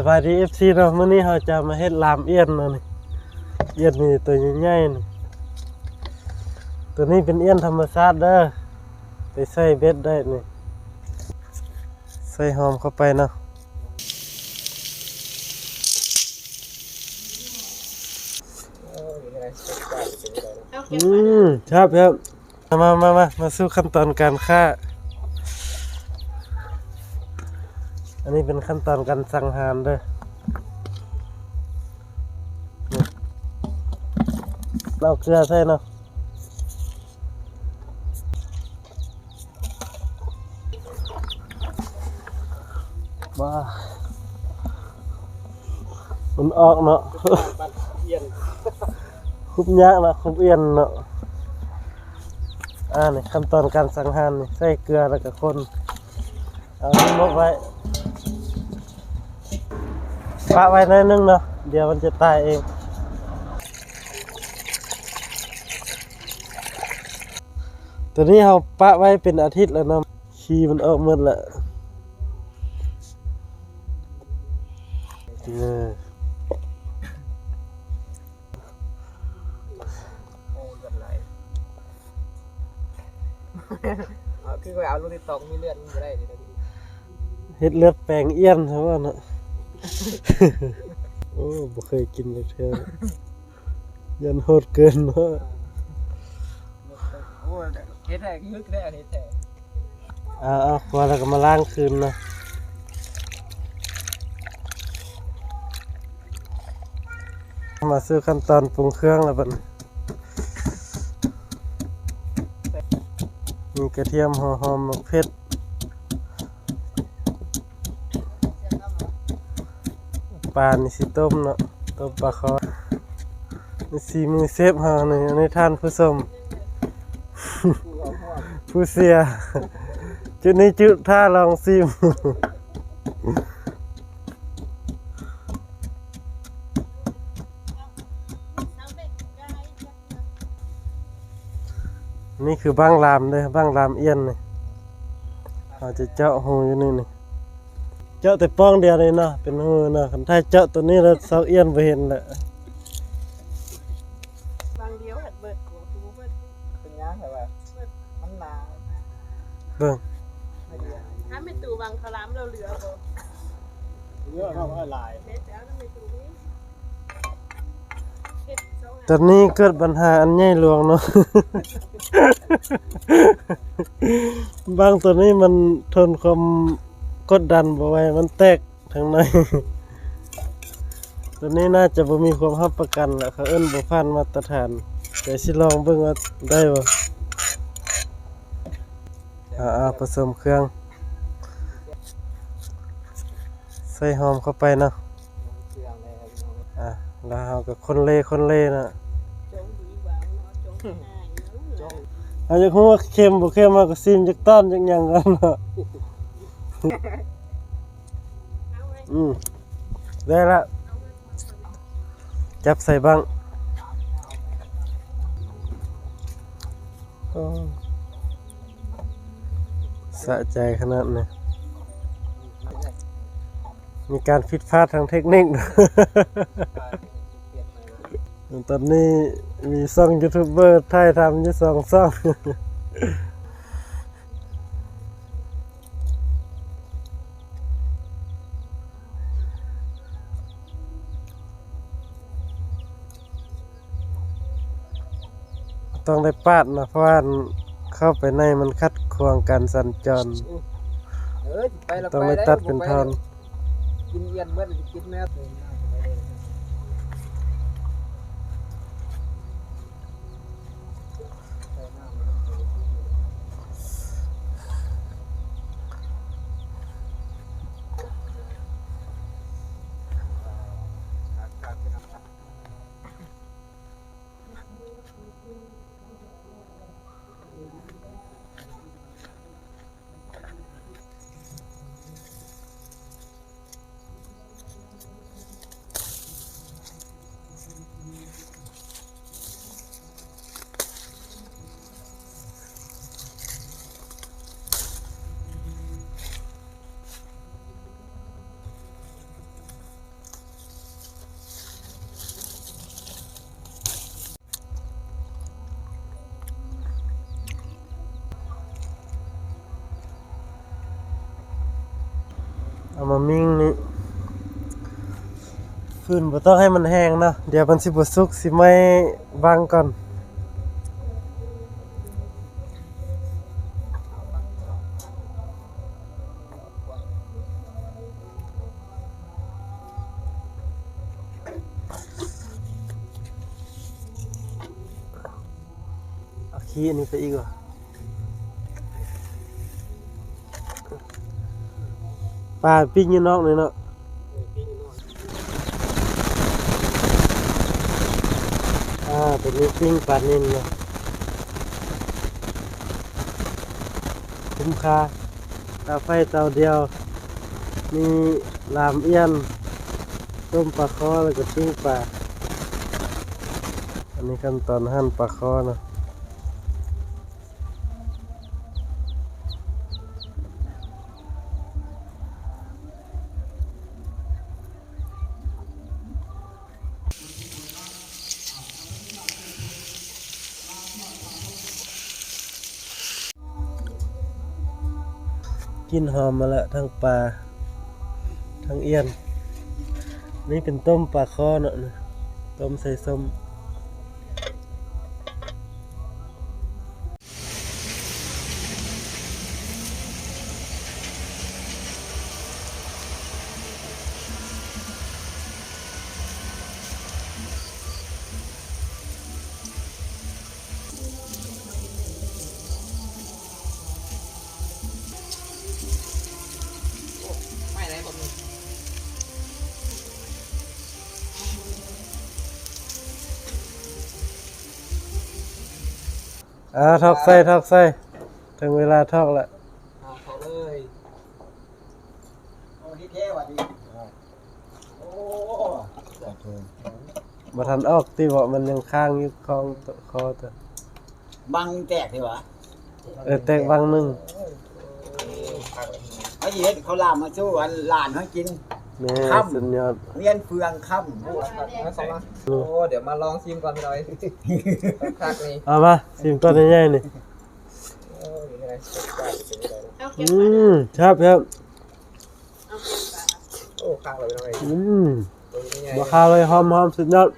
สบายดี FC เนาะมื้อนี้เราจะมาเฮ็ดลามเอียนเนาะนี่เอียนนี่ตัวใหญ่ๆนี่ตัวนี้เป็นเอียนธรรมชาติเด้อไปใส่เบ็ดได้นี่ใส่หอมเข้าไปเนาะอืมครับครับมามามามาสู่ขั้นตอนการฆ่า อันนี้เป็นขั้นตอนการสังหารเด้อนี่เราเกลือใส่เนาะว้ามันออกเนาะคุบยากเนาะคุบเอียนเนาะอ่านี่ขั้นตอนการสังหารนี่ใส่เกลือแล้วก็คนเอานี่มกไว้ ปะไว้หนิดนึงเนาะเดี๋ยวมันจะตายเองตัวนี้เราปะไว้เป็นอาทิตย์แล้วเนาะขี้มันออกหมดแล้วนี่โอ้เลือดไหลเอาคือไปเอาลูกติดตองมีเลือดมันจะได้ดีนะพี่เฮ็ดเลือดแปลงเอี้ยนใช่ป่ะเนาะ โอ้บ่เคยกินเลยเธอยันโหดเกินเนาะโอ้เฮ็ดแท้คือได้อันเฮ็ดแท้เอาเอาพอแล้วก็มาล้างคืนเนาะมาซื้อขั้นตอนปรุงเครื่องแล้วบัดนี้มีกระเทียมหอมหอมมะเผ็ด ปลานี่สิต้มเนาะต้มปลาคอนี่สีมือเซฟเฮานี่อันนี้ท่านผู้ชมผู้เสีย จุดนี้จุดท่าลองซิมนี่คือบ้างรามเลยบ้างรามเอี้ยนนี่เราจะเจาะหูอยู่นี่นี่ เจาะแต่ป้องเดียวเลยเนาะเป็นหูเนาะคันถ้าเจาะตัวนี้แล้วเสาเอี้ยนไปเห็นแหละบางเดียวหัดเบิดหัวกูเบิดเป็นยังไงวะมันหนาเบิ่งไม่ดีถ้าไม่ตูบางคลามเราเหลือบ่เยอะเข้ามาหลายเม็ดแล้วถ้าไม่ตูนี้เฮ็ดสองตอนนี้เกิดปัญหาอันใหญ่หลวงเนาะ บางตัวนี้มันทนความ กดดันบ่ไหว้มันแตกทางในตัวนี้น่าจะบ่มีความรับประกันแหละเขาเอิ้นบ่ผ่านมาตรฐานแต่สิลองเบิ่งว่าได้บ่อ่าผสมเครื่อง ใส่หอมเข้าไปเนาะอะแล้วเราก็คนเล่คนเล่นะจงดีบ่าวเนาะจายเนาะอาจะฮู้ว่าเค็มบ่เค็มมาก็ซิมจักต้อนจักหยังกันเนาะ อืมได้ละ จับใส่บ้างสะใจขนาดนี้มีการผิดพลาดทางเทคนิคนใหม่ตอนนี้มีซ่องยูทูบเบอร์ถ่ายทำยู่สองซ่อง ต้องได้ปาดนะเพราะว่าเข้าไปในมันคัดขวางการสัญจร เออไปแล้วต้องไปได้แล้วตัดเป็นทอน กินเย็นเมื่อจะกินแม่ตื่น อ มามิ่งนี่ฟืนบ่ต้องให้มันแห้งนะเดี๋ยวมันสิบ่สุกสิไม่บังก่อนอาขี้อันนี้ไปอีกว่ะ ปลาปิ้งอยู่นอกเลยเนาะอ่าเป็นปิ้งปลานิ่นเนาะคุ้มค่าตาไฟเตาเดียว มีลามเอี้ยน ต้มปลาคอแล้วก็ปิ้งปลา อันนี้ขั้นตอนหั่นปลาคอเนาะ กินหอมมาละทั้งปลาทั้งเอียน นี่เป็นต้มปลาคอเนาะต้มใส่ส้ม อ่าทอกใส่ทอกใส่ถึงเวลาทอกแล้วเอาเขาเลยโอ้ที่เท่ว่ะดิโอ้บ่ทันออกที่บอกมันยังค้างอยู่คองตคอตัวบังแตกดีวะเออแตกบางหนึง เขาสิเฮ็ดเขาลามมาสู้วันหลานเขากิน นี่ครับ สุดยอดเวียนเฟืองค่มาสองมาโอ้เดี๋ยวมาลองชิมก่อนพี่น้อยคักนี่เอามาสิมต้นใหญ่ๆนี่โอ้ยยังไงจัดการเป็นยังไงเอาเก็อืบปลามครับครับเอาเก็บปลาโอ้คักเลยพี่น้อยอืมตัวนี้ไงบ่คาวเลยหอมๆสุดยอด